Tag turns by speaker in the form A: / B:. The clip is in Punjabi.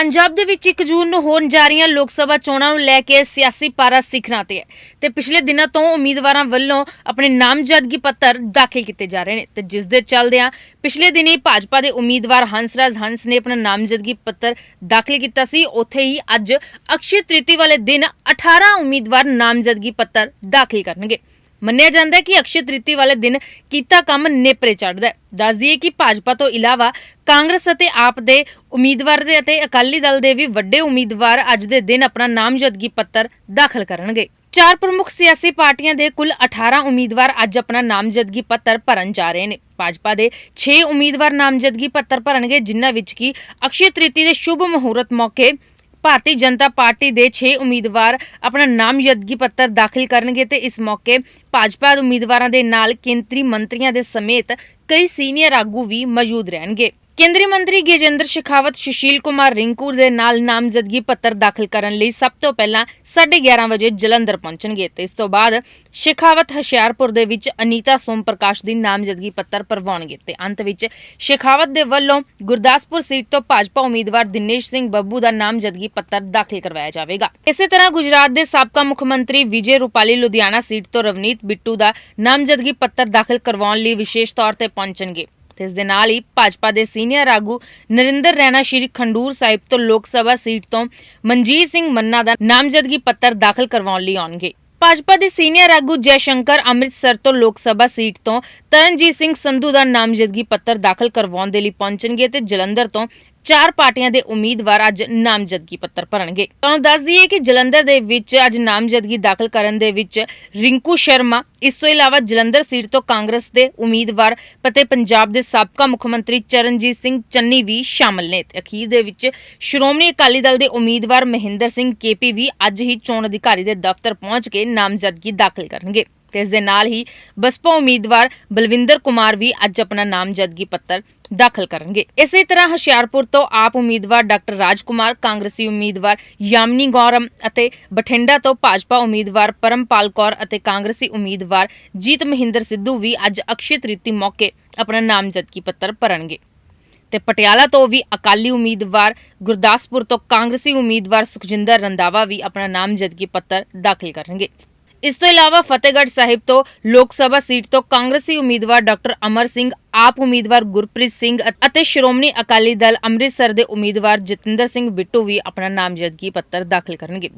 A: ਪੰਜਾਬ ਦੇ ਵਿੱਚ 1 ਜੂਨ ਨੂੰ ਹੋਣ ਜਾ ਰਹੀਆਂ ਲੋਕ ਸਭਾ ਚੋਣਾਂ ਨੂੰ ਲੈ ਕੇ ਸਿਆਸੀ ਪਾਰਾ ਸਿਖਰਾਂ ਤੇ ਹੈ ਤੇ ਪਿਛਲੇ ਦਿਨਾਂ ਤੋਂ ਉਮੀਦਵਾਰਾਂ ਵੱਲੋਂ ਆਪਣੇ ਨਾਮਜ਼ਦਗੀ ਪੱਤਰ ਦਾਖਲ ਕੀਤੇ ਜਾ ਰਹੇ ਨੇ ਤੇ ਜਿਸ ਦੇ ਚੱਲਦਿਆਂ ਪਿਛਲੇ ਦਿਨੀ ਭਾਜਪਾ ਦੇ ਉਮੀਦਵਾਰ ਹੰਸਰਾਜ ਹੰਸ ਨੇ ਆਪਣਾ ਨਾਮਜ਼ਦਗੀ ਪੱਤਰ ਦਾਖਲ ਕੀਤਾ ਸੀ। ਉੱਥੇ ਹੀ ਅੱਜ ਅਕਸ਼ੇ ਤ੍ਰਿਤੀ ਵਾਲੇ ਦਿਨ 18 ਉਮੀਦਵਾਰ ਨਾਮਜ਼ਦਗੀ ਪੱਤਰ ਦਾਖਲ ਕਰਨਗੇ। ਮੰਨਿਆ ਜਾਂਦਾ ਹੈ ਕਿ ਅਕਸ਼ੇ ਤ੍ਰਿਤੀ ਵਾਲੇ ਦਿਨ ਕੀਤਾ ਕੰਮ ਨੇਪਰੇ ਚੜਦਾ ਹੈ। ਦੱਸ ਦਈਏ ਕਿ ਭਾਜਪਾ ਤੋਂ ਇਲਾਵਾ ਕਾਂਗਰਸ ਅਤੇ ਆਪ ਦੇ ਉਮੀਦਵਾਰ ਦੇ ਅਤੇ ਅਕਾਲੀ ਦਲ ਦੇ ਵੀ ਵੱਡੇ ਉਮੀਦਵਾਰ ਅੱਜ ਦੇ ਦਿਨ ਆਪਣਾ ਨਾਮਜ਼ਦਗੀ ਪੱਤਰ ਦਾਖਲ ਕਰਨਗੇ। ਚਾਰ ਪ੍ਰਮੁੱਖ ਸਿਆਸੀ ਪਾਰਟੀਆਂ ਦੇ ਕੁੱਲ 18 ਉਮੀਦਵਾਰ ਅੱਜ ਆਪਣਾ ਨਾਮਜ਼ਦਗੀ ਪੱਤਰ ਭਰਨ ਜਾ ਰਹੇ ਨੇ। ਭਾਜਪਾ ਦੇ 6 ਉਮੀਦਵਾਰ ਨਾਮਜ਼ਦਗੀ ਪੱਤਰ ਭਰਨਗੇ, ਜਿਨ੍ਹਾਂ ਵਿੱਚ ਕੀ ਅਕਸ਼ੇ ਤ੍ਰਿਤੀ ਦੇ ਸ਼ੁਭ ਮਹੂਰਤ ਮੌਕੇ ਭਾਰਤੀ ਜਨਤਾ ਪਾਰਟੀ ਦੇ 6 ਉਮੀਦਵਾਰ ਆਪਣਾ ਨਾਮਜ਼ਦਗੀ ਪੱਤਰ ਦਾਖਲ ਕਰਨਗੇ ਤੇ ਇਸ ਮੌਕੇ ਭਾਜਪਾ ਦੇ ਉਮੀਦਵਾਰਾਂ ਦੇ ਨਾਲ ਕੇਂਦਰੀ ਮੰਤਰੀਆਂ ਦੇ ਸਮੇਤ ਕਈ ਸੀਨੀਅਰ ਆਗੂ ਵੀ ਮੌਜੂਦ ਰਹਿਣਗੇ। ਕੇਂਦਰੀ ਮੰਤਰੀ ਗਜੇਂਦਰ ਸ਼ੇਖਾਵਤ ਸੁਸ਼ੀਲ ਕੁਮਾਰ ਰਿੰਕੂ ਦੇ ਨਾਲ ਨਾਮਜ਼ਦਗੀ ਪੱਤਰ ਦਾਖਲ ਕਰਨ ਲਈ ਸਭ ਤੋਂ ਪਹਿਲਾਂ 11:30 ਵਜੇ ਜਲੰਧਰ ਪਹੁੰਚਣਗੇ ਤੇ ਇਸ ਤੋਂ ਬਾਅਦ ਸ਼ੇਖਾਵਤ ਹੁਸ਼ਿਆਰਪੁਰ ਦੇ ਵਿੱਚ ਅਨੀਤਾ ਸੋਮ ਪ੍ਰਕਾਸ਼ ਦੀ ਨਾਮਜ਼ਦਗੀ ਪੱਤਰ ਭਰਵਾਉਣਗੇ ਤੇ ਅੰਤ ਵਿੱਚ ਸ਼ੇਖਾਵਤ ਦੇ ਵੱਲੋਂ ਗੁਰਦਾਸਪੁਰ ਸੀਟ ਤੋਂ ਭਾਜਪਾ ਉਮੀਦਵਾਰ ਦਿਨੇਸ਼ ਸਿੰਘ ਬੱਬੂ ਦਾ ਨਾਮਜ਼ਦਗੀ ਪੱਤਰ ਦਾਖਲ ਕਰਵਾਇਆ ਜਾਵੇਗਾ। ਇਸੇ ਤਰ੍ਹਾਂ ਗੁਜਰਾਤ ਦੇ ਸਾਬਕਾ ਮੁੱਖ ਮੰਤਰੀ ਵਿਜੇ ਰੂਪਾਲੀ ਲੁਧਿਆਣਾ ਸੀਟ ਤੋਂ ਰਵਨੀਤ ਬਿੱਟੂ ਦਾ ਨਾਮਜ਼ਦਗੀ ਪੱਤਰ ਦਾਖਲ ਕਰਵਾਉਣ ਲਈ ਵਿਸ਼ੇਸ਼ ਤੌਰ ਤੇ ਪਹੁੰਚਣਗੇ। ਤੇ ਇਸ ਦੇ ਨਾਲ ਹੀ ਭਾਜਪਾ ਦੇ ਸੀਨੀਅਰ ਆਗੂ ਨਰਿੰਦਰ ਰੈਣਾ ਸ਼੍ਰੀ ਖੰਡੂਰ ਸਾਹਿਬ ਤੋਂ ਲੋਕ ਸਭਾ ਸੀਟ ਤੋਂ ਮਨਜੀਤ ਸਿੰਘ ਮੰਨਾ ਦਾ ਨਾਮਜ਼ਦਗੀ ਪੱਤਰ ਦਾਖਲ ਕਰਵਾਉਣ ਲਈ ਆਉਣਗੇ। ਭਾਜਪਾ ਦੇ ਸੀਨੀਅਰ ਆਗੂ ਜੈ ਸ਼ੰਕਰ ਅੰਮ੍ਰਿਤਸਰ ਤੋਂ ਲੋਕ ਸਭਾ ਸੀਟ ਤੋਂ ਤਰਨਜੀਤ ਸਿੰਘ ਸੰਧੂ ਦਾ ਨਾਮਜ਼ਦਗੀ ਪੱਤਰ ਦਾਖਲ ਕਰਵਾਉਣ ਦੇ ਲਈ ਪਹੁੰਚਣਗੇ ਤੇ ਜਲੰਧਰ ਤੋਂ ਚਾਰ ਪਾਰਟੀਆਂ ਦੇ ਉਮੀਦਵਾਰ ਅੱਜ ਨਾਮਜ਼ਦਗੀ ਪੱਤਰ ਭਰਨਗੇ। ਤੁਹਾਨੂੰ ਦੱਸ ਦਈਏ ਕਿ ਜਲੰਧਰ ਦੇ ਵਿੱਚ ਅੱਜ ਨਾਮਜ਼ਦਗੀ ਦਾਖਲ ਕਰਨ ਦੇ ਵਿੱਚ ਰਿੰਕੂ ਸ਼ਰਮਾ, ਇਸ ਤੋਂ ਇਲਾਵਾ ਜਲੰਧਰ ਸੀਟ ਤੋਂ ਕਾਂਗਰਸ ਦੇ ਉਮੀਦਵਾਰ ਅਤੇ ਪੰਜਾਬ ਦੇ ਸਾਬਕਾ ਮੁੱਖ ਮੰਤਰੀ ਚਰਨਜੀਤ ਸਿੰਘ ਚੰਨੀ ਵੀ ਸ਼ਾਮਲ ਨੇ। ਅਖੀਰ ਦੇ ਵਿੱਚ ਸ਼੍ਰੋਮਣੀ ਅਕਾਲੀ ਦਲ ਦੇ ਉਮੀਦਵਾਰ ਮਹਿੰਦਰ ਸਿੰਘ ਕੇਪੀ ਵੀ ਅੱਜ ਹੀ ਚੋਣ ਅਧਿਕਾਰੀ ਦੇ ਦਫ਼ਤਰ ਪਹੁੰਚ ਕੇ ਨਾਮਜ਼ਦਗੀ ਦਾਖਲ ਕਰਨਗੇ। ਤੇ ਇਸ ਦੇ ਨਾਲ ਹੀ ਬਸਪਾ ਉਮੀਦਵਾਰ ਬਲਵਿੰਦਰ ਕੁਮਾਰ ਵੀ ਅੱਜ ਆਪਣਾ ਨਾਮਜ਼ਦਗੀ ਪੱਤਰ ਦਾਖਲ ਕਰਨਗੇ। ਇਸੇ ਤਰ੍ਹਾਂ ਹੁਸ਼ਿਆਰਪੁਰ ਤੋਂ ਆਪ ਉਮੀਦਵਾਰ ਡਾਕਟਰ ਰਾਜਕੁਮਾਰ, ਕਾਂਗਰਸੀ ਉਮੀਦਵਾਰ ਯਾਮਨੀ ਗੌਰਮ ਅਤੇ ਬਠਿੰਡਾ ਤੋਂ ਭਾਜਪਾ ਉਮੀਦਵਾਰ ਪਰਮਪਾਲ ਕੌਰ ਅਤੇ ਕਾਂਗਰਸੀ ਉਮੀਦਵਾਰ ਜੀਤ ਮਹਿੰਦਰ ਸਿੱਧੂ ਵੀ ਅੱਜ ਅਕਸ਼ੇ ਤ੍ਰਿਤੀ ਮੌਕੇ ਆਪਣਾ ਨਾਮਜ਼ਦਗੀ ਪੱਤਰ ਭਰਨਗੇ। ਤੇ ਪਟਿਆਲਾ ਤੋਂ ਵੀ ਅਕਾਲੀ ਉਮੀਦਵਾਰ ਗੁਰਦਾਸਪੁਰ ਤੋਂ ਕਾਂਗਰਸੀ ਉਮੀਦਵਾਰ ਸੁਖਜਿੰਦਰ ਰੰਦਾਵਾ ਵੀ ਆਪਣਾ ਨਾਮਜ਼ਦਗੀ ਪੱਤਰ ਦਾਖਲ ਕਰਨਗੇ। ਇਸ ਤੋਂ ਇਲਾਵਾ ਫਤਿਹਗੜ੍ਹ ਸਾਹਿਬ ਤੋਂ ਲੋਕ ਸਭਾ ਸੀਟ ਤੋਂ ਕਾਂਗਰਸੀ ਉਮੀਦਵਾਰ ਡਾਕਟਰ ਅਮਰ ਸਿੰਘ, ਆਪ ਉਮੀਦਵਾਰ ਗੁਰਪ੍ਰੀਤ ਸਿੰਘ ਅਤੇ ਸ਼੍ਰੋਮਣੀ ਅਕਾਲੀ ਦਲ ਅੰਮ੍ਰਿਤਸਰ ਦੇ ਉਮੀਦਵਾਰ ਜਤਿੰਦਰ ਸਿੰਘ ਬਿੱਟੂ ਵੀ ਆਪਣਾ ਨਾਮਜ਼ਦਗੀ ਪੱਤਰ ਦਾਖਲ ਕਰਨਗੇ।